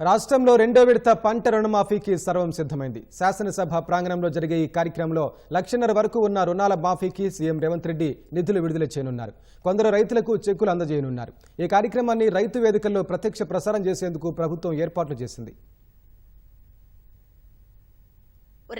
రాష్ట్రంలో రెండో విడత పంట రుణమాఫీకి సర్వం సిద్ధమైంది. శాసనసభ ప్రాంగణంలో జరిగే ఈ కార్యక్రమంలో లక్షన్నర వరకు ఉన్న రుణాల మాఫీకి సీఎం రేవంత్ రెడ్డి నిధులు విడుదల చేయనున్నారు. కొందరు రైతులకు చెక్కులు అందజేయనున్నారు. ఈ కార్యక్రమాన్ని రైతు వేదికల్లో ప్రత్యక్ష ప్రసారం చేసేందుకు ప్రభుత్వం ఏర్పాట్లు చేసింది.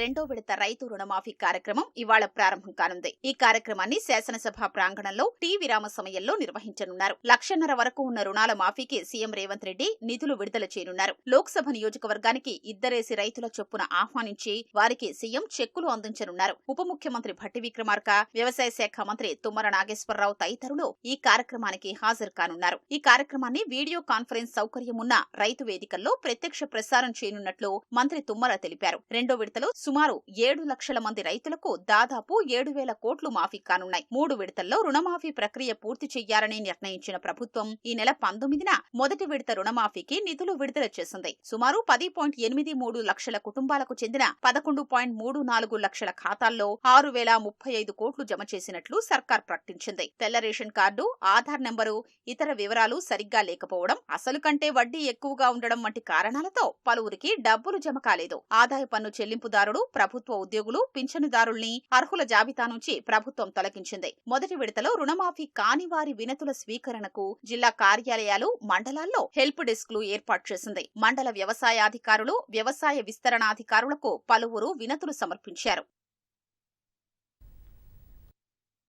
రెండో విడత రైతు రుణమాఫీ కార్యక్రమం ఇవాళ ప్రారంభం కానుంది. ఈ కార్యక్రమాన్ని శాసనసభ ప్రాంగణంలో టీ విరామ సమయంలో నిర్వహించనున్నారు. లక్షన్నర వరకు ఉన్న రుణాల మాఫీకి సీఎం రేవంత్ రెడ్డి నిధులు విడుదల చేయనున్నారు. లోక్సభ నియోజకవర్గానికి ఇద్దరేసి రైతుల చొప్పున ఆహ్వానించి వారికి సీఎం చెక్కులు అందించనున్నారు. ఉప ముఖ్యమంత్రి భట్టి విక్రమార్క వ్యవసాయ శాఖ మంత్రి తుమ్మర నాగేశ్వరరావు తదితరులు ఈ కార్యక్రమానికి హాజరు కానున్నారు. ఈ కార్యక్రమాన్ని వీడియో కాన్ఫరెన్స్ సౌకర్యం ఉన్న రైతు వేదికల్లో ప్రత్యక్ష ప్రసారం చేయనున్నట్లు మంత్రి తుమ్మల తెలిపారు. రెండో విడతలో సుమారు ఏడు లక్షల మంది రైతులకు దాదాపు ఏడు వేల కోట్లు మాఫీ కానున్నాయి. మూడు విడతల్లో రుణమాఫీ ప్రక్రియ పూర్తి చెయ్యాలని నిర్ణయించిన ప్రభుత్వం ఈ నెల పంతొమ్మిదిన మొదటి విడత రుణమాఫీకి నిధులు విడుదల చేసింది. సుమారు పది పాయింట్ ఎనిమిది మూడు లక్షల కుటుంబాలకు చెందిన పదకొండు పాయింట్ మూడు నాలుగు లక్షల ఖాతాల్లో ఆరు వేల ముప్పై ఐదు కోట్లు జమ చేసినట్లు సర్కార్ ప్రకటించింది. తెల్ల రేషన్ కార్డు ఆధార్ నెంబరు ఇతర వివరాలు సరిగ్గా లేకపోవడం అసలు కంటే వడ్డీ ఎక్కువగా ఉండడం వంటి కారణాలతో పలువురికి డబ్బులు జమ కాలేదు. ఆదాయ పన్ను చెల్లింపుదారు చెల్లింపుదారుడు ప్రభుత్వ ఉద్యోగులు పింఛనుదారుల్ని అర్హుల జాబితా నుంచి ప్రభుత్వం తొలగించింది. మొదటి విడతలో రుణమాఫీ కాని వారి వినతుల స్వీకరణకు జిల్లా కార్యాలయాలు మండలాల్లో హెల్ప్ డెస్క్లు ఏర్పాటు చేసింది. మండల వ్యవసాయాధికారులు వ్యవసాయ విస్తరణాధికారులకు పలువురు వినతులు సమర్పించారు.